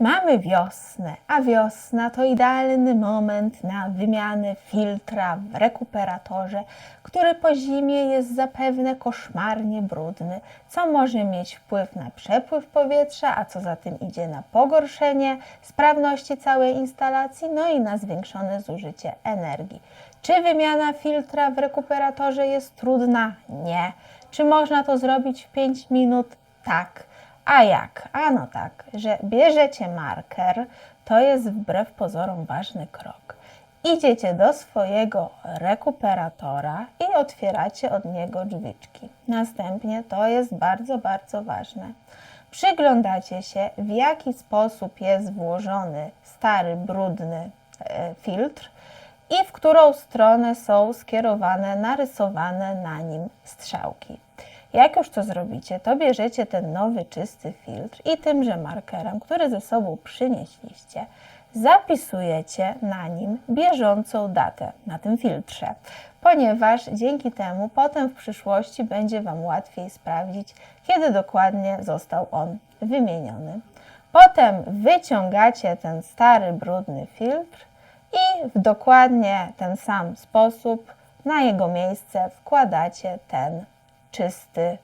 Mamy wiosnę, a wiosna to idealny moment na wymianę filtra w rekuperatorze, który po zimie jest zapewne koszmarnie brudny, co może mieć wpływ na przepływ powietrza, a co za tym idzie na pogorszenie sprawności całej instalacji, no i na zwiększone zużycie energii. Czy wymiana filtra w rekuperatorze jest trudna? Nie. Czy można to zrobić w 5 minut? Tak. A jak? Ano tak, że bierzecie marker, to jest wbrew pozorom ważny krok. Idziecie do swojego rekuperatora i otwieracie od niego drzwiczki. Następnie to jest bardzo, bardzo ważne. Przyglądacie się, w jaki sposób jest włożony stary, brudny e, filtr i w którą stronę są skierowane, narysowane na nim strzałki. Jak już to zrobicie, to bierzecie ten nowy, czysty filtr i tymże markerem, który ze sobą przynieśliście, zapisujecie na nim bieżącą datę na tym filtrze, ponieważ dzięki temu potem w przyszłości będzie Wam łatwiej sprawdzić, kiedy dokładnie został on wymieniony. Potem wyciągacie ten stary, brudny filtr i w dokładnie ten sam sposób na jego miejsce wkładacie ten czysty,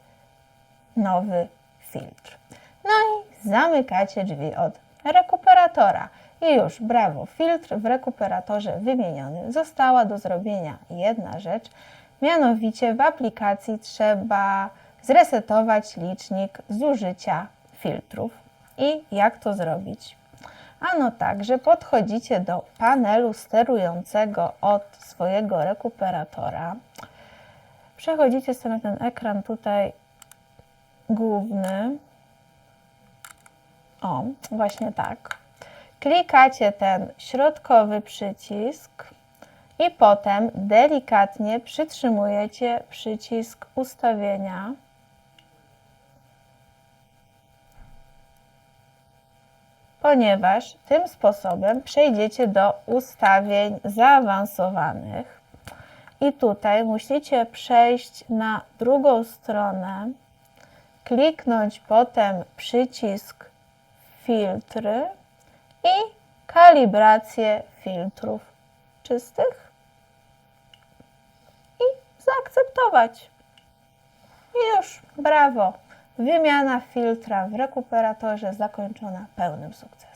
nowy filtr. No i zamykacie drzwi od rekuperatora. I już, brawo, filtr w rekuperatorze wymieniony. Została do zrobienia jedna rzecz, mianowicie w aplikacji trzeba zresetować licznik zużycia filtrów. I jak to zrobić? Ano tak, że podchodzicie do panelu sterującego od swojego rekuperatora. Przechodzicie sobie na ten ekran tutaj główny. O, właśnie tak. Klikacie ten środkowy przycisk i potem delikatnie przytrzymujecie przycisk ustawienia. Ponieważ tym sposobem przejdziecie do ustawień zaawansowanych. I tutaj musicie przejść na drugą stronę, kliknąć potem przycisk filtry i kalibrację filtrów czystych i zaakceptować. I już, brawo! Wymiana filtra w rekuperatorze zakończona pełnym sukcesem.